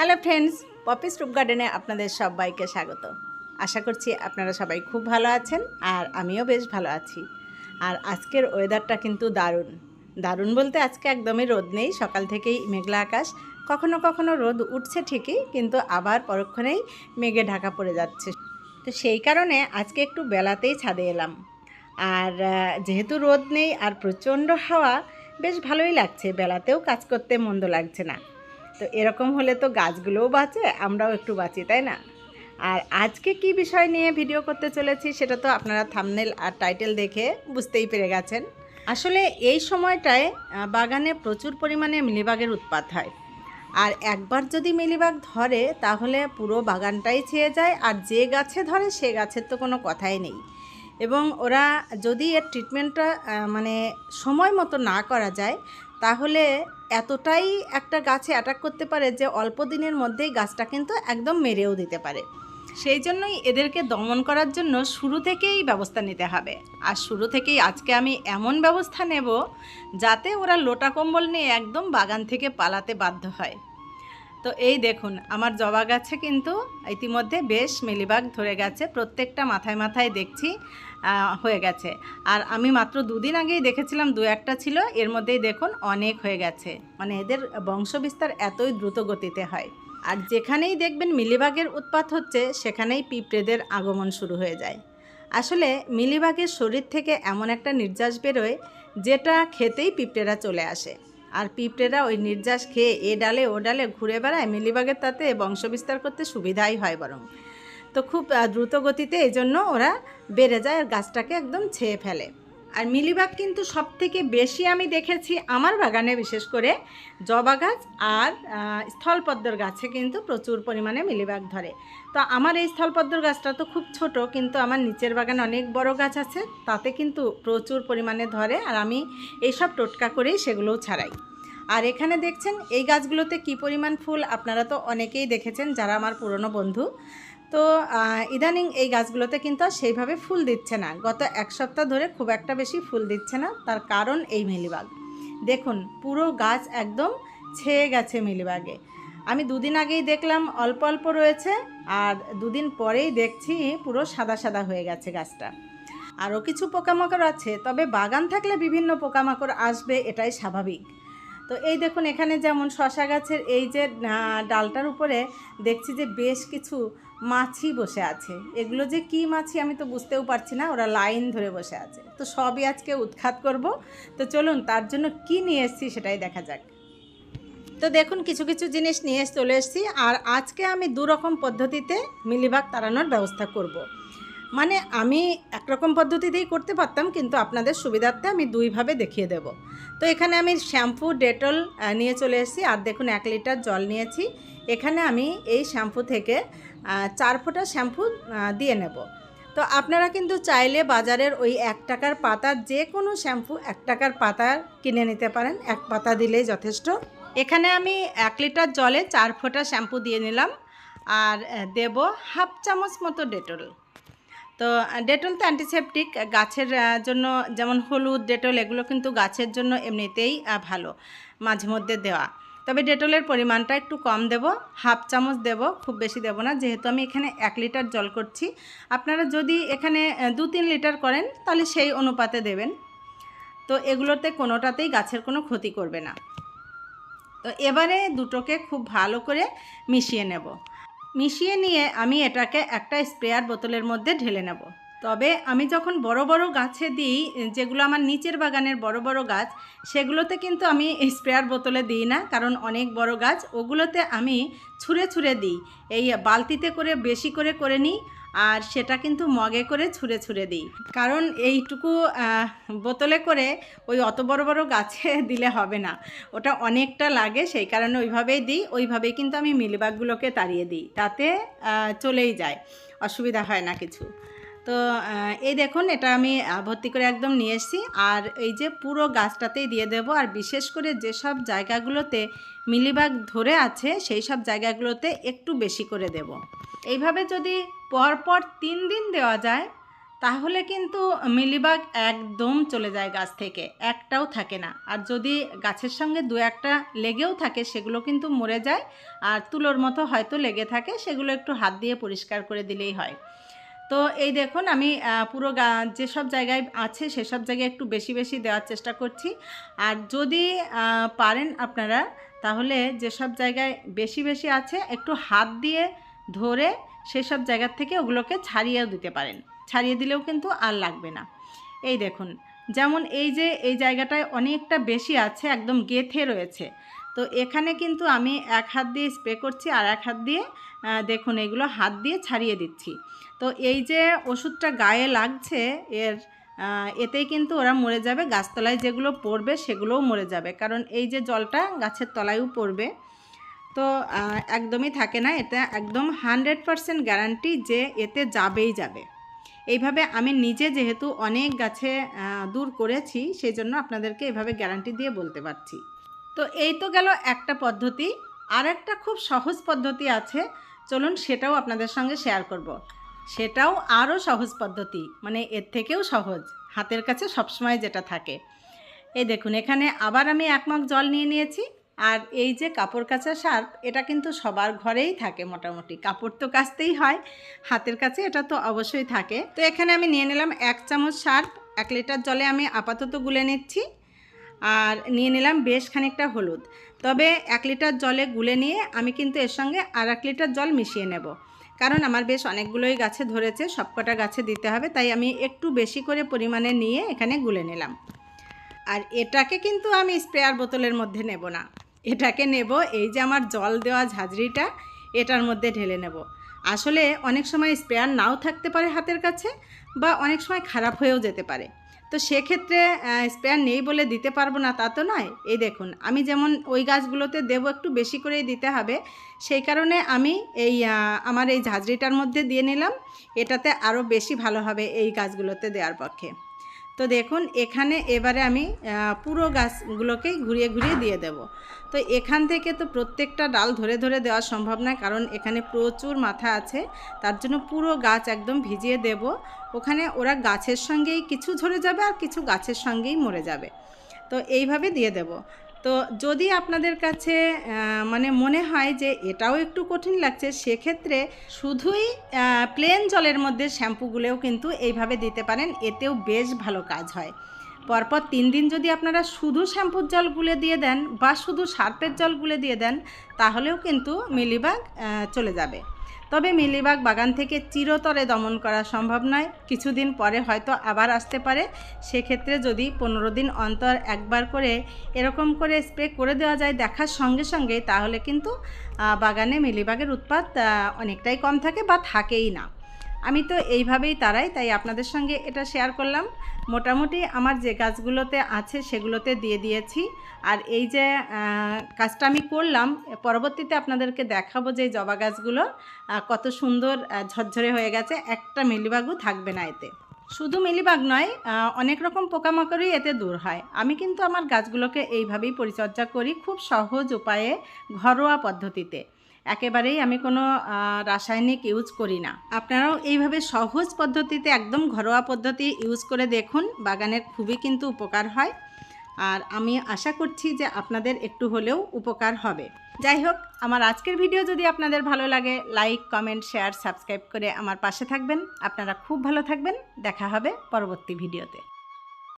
Hello friends Poppy's রুপ গার্ডেনে আপনাদের সবাইকে স্বাগত। আশা করছি আপনারা সবাই খুব ভালো আছেন আর আমিও বেশ ভালো আছি। আর আজকের ওয়েদারটা কিন্তু দারুণ। দারুণ বলতে আজকে একদমই রোদ নেই, সকাল থেকেই মেঘলা আকাশ। কখনো কখনো রোদ উঠছে ঠিকই, কিন্তু আবার পরক্ষণেই মেঘে ঢাকা পড়ে যাচ্ছে। তো সেই কারণে আজকে একটু বেলাতেই ছাদে এলাম। আর যেহেতু রোদ নেই আর প্রচণ্ড হাওয়া, বেশ ভালোই লাগছে। বেলাতেও কাজ করতে মন্দ লাগছে না। তো এরকম হলে তো গাছগুলোও বাঁচে, আমরাও একটু বাঁচি, তাই না? আর আজকে কি বিষয় নিয়ে ভিডিও করতে চলেছি সেটা তো আপনারা থামনেল আর টাইটেল দেখে বুঝতেই পেরে গেছেন। আসলে এই সময়টায় বাগানে প্রচুর পরিমাণে মিলিবাগের উৎপাত হয়। আর একবার যদি মিলিবাগ ধরে, তাহলে পুরো বাগানটাই ছেয়ে যায়, আর যে গাছে ধরে, সে গাছের তো কোনো কথাই নেই। এবং ওরা যদি এর ট্রিটমেন্টটা মানে সময় মতো না করা যায়, তাহলে এতটাই একটা গাছে অ্যাটাক করতে পারে যে অল্প দিনের মধ্যেই গাছটা কিন্তু একদম মেরেও দিতে পারে। সেই জন্যই এদেরকে দমন করার জন্য শুরু থেকেই ব্যবস্থা নিতে হবে। আর শুরু থেকেই আজকে আমি এমন ব্যবস্থা নেব যাতে ওরা লোটা কম্বল নিয়ে একদম বাগান থেকে পালাতে বাধ্য হয়। তো এই দেখুন, আমার জবা গাছে কিন্তু ইতিমধ্যে বেশ মিলিবাগ ধরে গেছে, প্রত্যেকটা মাথায় মাথায় দেখছি হয়ে গেছে। আর আমি মাত্র দুদিন আগেই দেখেছিলাম, দু একটা ছিল, এর মধ্যেই দেখুন অনেক হয়ে গেছে। মানে এদের বংশবিস্তার এতই দ্রুত গতিতে হয়। আর যেখানেই দেখবেন মিলিবাগের উৎপাত হচ্ছে, সেখানেই পিঁপড়েদের আগমন শুরু হয়ে যায়। আসলে মিলিবাগের শরীর থেকে এমন একটা নির্যাস বেরোয়, যেটা খেতেই পিঁপড়েরা চলে আসে। আর পিঁপড়েরা ওই নির্যাস খেয়ে এ ডালে ও ডালে ঘুরে বেড়ায়, মিলিবাগের তাতে বংশবিস্তার করতে সুবিধাই হয় বরং। তো খুব দ্রুত গতিতে এই জন্য ওরা বেড়ে যায় আর গাছটাকে একদম ছেয়ে ফেলে। আর মিলিবাগ কিন্তু সব থেকে বেশি আমি দেখেছি আমার বাগানে, বিশেষ করে জবা গাছ আর স্থলপদ্মর গাছে কিন্তু প্রচুর পরিমাণে মিলিবাগ ধরে। তো আমার এই স্থলপদ্মর গাছটা তো খুব ছোট, কিন্তু আমার নিচের বাগানে অনেক বড় গাছ আছে, তাতে কিন্তু প্রচুর পরিমাণে ধরে আর আমি এইসব টোটকা করেই সেগুলোও ছাড়াই। আর এখানে দেখছেন, এই গাছগুলোতে কি পরিমাণ ফুল আপনারা তো অনেকেই দেখেছেন যারা আমার পুরনো বন্ধু। তো ইদানিং এই গাছগুলোতে কিন্তু আর সেইভাবে ফুল দিচ্ছে না। গত এক সপ্তাহ ধরে খুব একটা বেশি ফুল দিচ্ছে না, তার কারণ এই মিলিবাগ। দেখুন, পুরো গাছ একদম ছেয়ে গেছে মিলিবাগে। আমি দুদিন আগেই দেখলাম, অল্প অল্প রয়েছে, আর দুদিন পরেই দেখছি পুরো সাদা সাদা হয়ে গেছে গাছটা। আরও কিছু পোকামাকড় আছে, তবে বাগান থাকলে বিভিন্ন পোকামাকড় আসবে, এটাই স্বাভাবিক। তো এই দেখুন, এখানে যেমন শশা গাছের এই যে ডালটার উপরে দেখছি যে বেশ কিছু মাছি বসে আছে। এগুলো যে কি মাছি আমি তো বুঝতেও পারছি না, ওরা লাইন ধরে বসে আছে। তো সবই আজকে উৎখাত করব। তো চলুন, তার জন্য কি নিয়ে এসেছি সেটাই দেখা যাক। তো দেখুন, কিছু কিছু জিনিস নিয়ে চলে এসেছি। আর আজকে আমি দু রকম পদ্ধতিতে মিলিবাগ তাড়ানোর ব্যবস্থা করব। মানে আমি একরকম পদ্ধতিতেই করতে পারতাম, কিন্তু আপনাদের সুবিধার্থে আমি দুইভাবে দেখিয়ে দেব। তো এখানে আমি শ্যাম্পু, ডেটল নিয়ে চলে এসেছি। আর দেখুন, এক লিটার জল নিয়েছি। এখানে আমি এই শ্যাম্পু থেকে চার ফোঁটা শ্যাম্পু দিয়ে নেব। তো আপনারা কিন্তু চাইলে বাজারের ওই এক টাকার পাতার যে কোনো শ্যাম্পু এক টাকার পাতার কিনে নিতে পারেন। এক পাতা দিলেই যথেষ্ট। এখানে আমি এক লিটার জলে চার ফোঁটা শ্যাম্পু দিয়ে নিলাম। আর দেব হাফ চামচ মতো ডেটল। তো ডেটল তো অ্যান্টিসেপটিক গাছের জন্য যেমন হলুদ, ডেটল এগুলো কিন্তু গাছের জন্য এমনিতেই ভালো, মাঝে মধ্যে দেওয়া। তবে ডেটলের পরিমাণটা একটু কম দেব, হাফ চামচ দেব, খুব বেশি দেব না, যেহেতু আমি এখানে এক লিটার জল করছি। আপনারা যদি এখানে দু তিন লিটার করেন, তাহলে সেই অনুপাতে দেবেন। তো এগুলোতে কোনোটাতেই গাছের কোনো ক্ষতি করবে না। তো এবারে দুটোকে খুব ভালো করে মিশিয়ে নেব। মিশিয়ে নিয়ে আমি এটাকে একটা স্প্রেয়ার বোতলের মধ্যে ঢেলে নেব। তবে আমি যখন বড় বড় গাছে দিই, যেগুলো আমার নিচের বাগানের বড় বড় গাছ, সেগুলোতে কিন্তু আমি স্প্রেয়ার বোতলে দিই না, কারণ অনেক বড় গাছ, ওগুলোতে আমি ছুঁড়ে ছুঁড়ে দিই। এই বালতিতে করে, বেশি করে করে নিই আর সেটা কিন্তু মগে করে ছুঁড়ে ছুঁড়ে দিই। কারণ এইটুকু বোতলে করে ওই অত বড় বড় গাছে দিলে হবে না। ওটা অনেকটা লাগে, সেই কারণে ওইভাবেই দিই, ওইভাবেই কিন্তু আমি মিলিবাগগুলোকে তাড়িয়ে দিই, তাতে চলেই যায়, অসুবিধা হয় না কিছু। তো এই দেখুন, এটা আমি ভর্তি করে একদম নিয়ে এসেছি। আর এই যে পুরো গাছটাতেই দিয়ে দেব, আর বিশেষ করে যেসব জায়গাগুলোতে মিলিবাগ ধরে আছে, সেই সব জায়গাগুলোতে একটু বেশি করে দেব। এইভাবে যদি পরপর তিন দিন দেওয়া যায়, তাহলে কিন্তু মিলিবাগ একদম চলে যায় গাছ থেকে, একটাও থাকে না। আর যদি গাছের সঙ্গে দু একটা লেগেও থাকে, সেগুলো কিন্তু মরে যায়, আর তুলোর মতো হয়তো লেগে থাকে, সেগুলো একটু হাত দিয়ে পরিষ্কার করে দিলেই হয়। তো এই দেখুন, আমি পুরো গা, যেসব জায়গায় আছে, সেসব জায়গায় একটু বেশি বেশি দেওয়ার চেষ্টা করছি। আর যদি পারেন আপনারা, তাহলে যেসব জায়গায় বেশি বেশি আছে, একটু হাত দিয়ে ধরে সেসব জায়গার থেকে ওগুলোকে ছাড়িয়েও দিতে পারেন। ছাড়িয়ে দিলেও কিন্তু আর লাগবে না। এই দেখুন, যেমন এই যে এই জায়গাটায় অনেকটা বেশি আছে, একদম গেথে রয়েছে। তো এখানে কিন্তু আমি এক হাত দিয়ে স্প্রে করছি আর এক হাত দিয়ে দেখুন এগুলো হাত দিয়ে ছাড়িয়ে দিচ্ছি। তো এই যে ওষুধটা গায়ে লাগছে, এর এতেই কিন্তু ওরা মরে যাবে। গাছতলায় যেগুলো পড়বে সেগুলোও মরে যাবে। কারণ এই যে জলটা গাছের তলায়ও পড়বে। তো একদমই থাকে না। এটা একদম হান্ড্রেড পারসেন্ট গ্যারান্টি যে এতে যাবেই যাবে। এইভাবে আমি নিজে যেহেতু অনেক গাছে দূর করেছি সেই জন্য আপনাদেরকে এভাবে গ্যারান্টি দিয়ে বলতে পারছি। তো, এই তো গেল একটা পদ্ধতি। আর একটা খুব সহজ পদ্ধতি আছে। চলুন সেটাও আপনাদের সঙ্গে শেয়ার করব। সেটাও আরও সহজ পদ্ধতি মানে এর থেকেও সহজ। হাতের কাছে সবসময় যেটা থাকে। এই দেখুন, এখানে আবার আমি এক জল নিয়ে নিয়েছি। আর এই যে কাপড় কাচা সার্ফ এটা কিন্তু সবার ঘরেই থাকে মোটামুটি। কাপড় তো কাচতেই হয়, হাতের কাছে এটা তো অবশ্যই থাকে। তো এখানে আমি নিয়ে নিলাম এক চামচ সার্ফ এক লিটার জলে আমি আপাতত গুলে নিচ্ছি। আর নিয়ে নিলাম বেশ খানিকটা হলুদ। তবে এক লিটার জলে গুলে নিয়ে আমি কিন্তু এর সঙ্গে আর এক লিটার জল মিশিয়ে নেব। কারণ আমার বেশ অনেকগুলোই গাছে ধরেছে, সবকটা গাছে দিতে হবে, তাই আমি একটু বেশি করে পরিমাণে নিয়ে এখানে গুলে নিলাম। আর এটাকে কিন্তু আমি স্প্রেয়ার বোতলের মধ্যে নেব না। এটাকে নেব, এই যে আমার জল দেওয়া ঝাঁঝরিটা, এটার মধ্যে ঢেলে নেব। আসলে অনেক সময় স্প্রেয়ার নাও থাকতে পারে হাতের কাছে বা অনেক সময় খারাপ হয়েও যেতে পারে। তো সেক্ষেত্রে স্প্রেয়ার নেই বলে দিতে পারব না তা তো নয়। এই দেখুন, আমি যেমন ওই গাছগুলোতে দেবো একটু বেশি করেই দিতে হবে, সেই কারণে আমি এই আমার এই ঝাঁঝরিটার মধ্যে দিয়ে নিলাম। এটাতে আরও বেশি ভালো হবে এই গাছগুলোতে দেওয়ার পক্ষে। তো দেখুন, এখানে এবারে আমি পুরো গাছগুলোকেই ঘুরিয়ে ঘুরিয়ে দিয়ে দেব। তো এখান থেকে তো প্রত্যেকটা ডাল ধরে ধরে দেওয়া সম্ভব নয়, কারণ এখানে প্রচুর মাথা আছে। তার জন্য পুরো গাছ একদম ভিজিয়ে দেব। ওখানে ওরা গাছের সঙ্গেই কিছু ধরে যাবে আর কিছু গাছের সঙ্গেই মরে যাবে। তো এইভাবে দিয়ে দেব। তো যদি আপনাদের কাছে মানে মনে হয় যে এটাও একটু কঠিন লাগছে, সেক্ষেত্রে শুধুই প্লেন জলের মধ্যে শ্যাম্পুগুলোও কিন্তু এইভাবে দিতে পারেন, এতেও বেশ ভালো কাজ হয়। পরপর তিন দিন যদি আপনারা শুধু শ্যাম্পুর জল গুলে দিয়ে দেন বা শুধু সার্পের জল গুলে দিয়ে দেন, তাহলেও কিন্তু মিলিবাগ চলে যাবে। তবে মিলিবাগ বাগান থেকে চিরতরে দমন করা সম্ভব নয়। কিছুদিন পরে হয়তো আবার আসতে পারে। সেক্ষেত্রে যদি পনেরো দিন অন্তর একবার করে এরকম করে স্প্রে করে দেওয়া যায় দেখার সঙ্গে সঙ্গে তাহলে কিন্তু বাগানে মিলিবাগের উৎপাত অনেকটাই কম থাকে বা থাকেই না। আমি তো এইভাবেই তারাই, তাই আপনাদের সঙ্গে এটা শেয়ার করলাম। মোটামুটি আমার যে গাছগুলোতে আছে সেগুলোতে দিয়ে দিয়েছি। আর এই যে কাজটা আমি করলাম পরবর্তীতে আপনাদেরকে দেখাবো যে জবা গাছগুলো কত সুন্দর ঝরঝরে হয়ে গেছে। একটা মিলিবাগও থাকবে না এতে। শুধু মিলিবাগ নয় অনেক রকম পোকামাকড়ই এতে দূর হয়। আমি কিন্তু আমার গাছগুলোকে এইভাবেই পরিচর্যা করি খুব সহজ উপায়ে, ঘরোয়া পদ্ধতিতে। একেবারেই আমি কোনো রাসায়নিক ইউজ করি না। আপনারাও এইভাবে সহজ পদ্ধতিতে, একদম ঘরোয়া পদ্ধতি ইউজ করে দেখুন, বাগানের খুবই কিন্তু উপকার হয়। আর আমি আশা করছি যে আপনাদের একটু হলেও উপকার হবে। যাই হোক, আমার আজকের ভিডিও যদি আপনাদের ভালো লাগে লাইক কমেন্ট শেয়ার সাবস্ক্রাইব করে আমার পাশে থাকবেন। আপনারা খুব ভালো থাকবেন। দেখা হবে পরবর্তী ভিডিওতে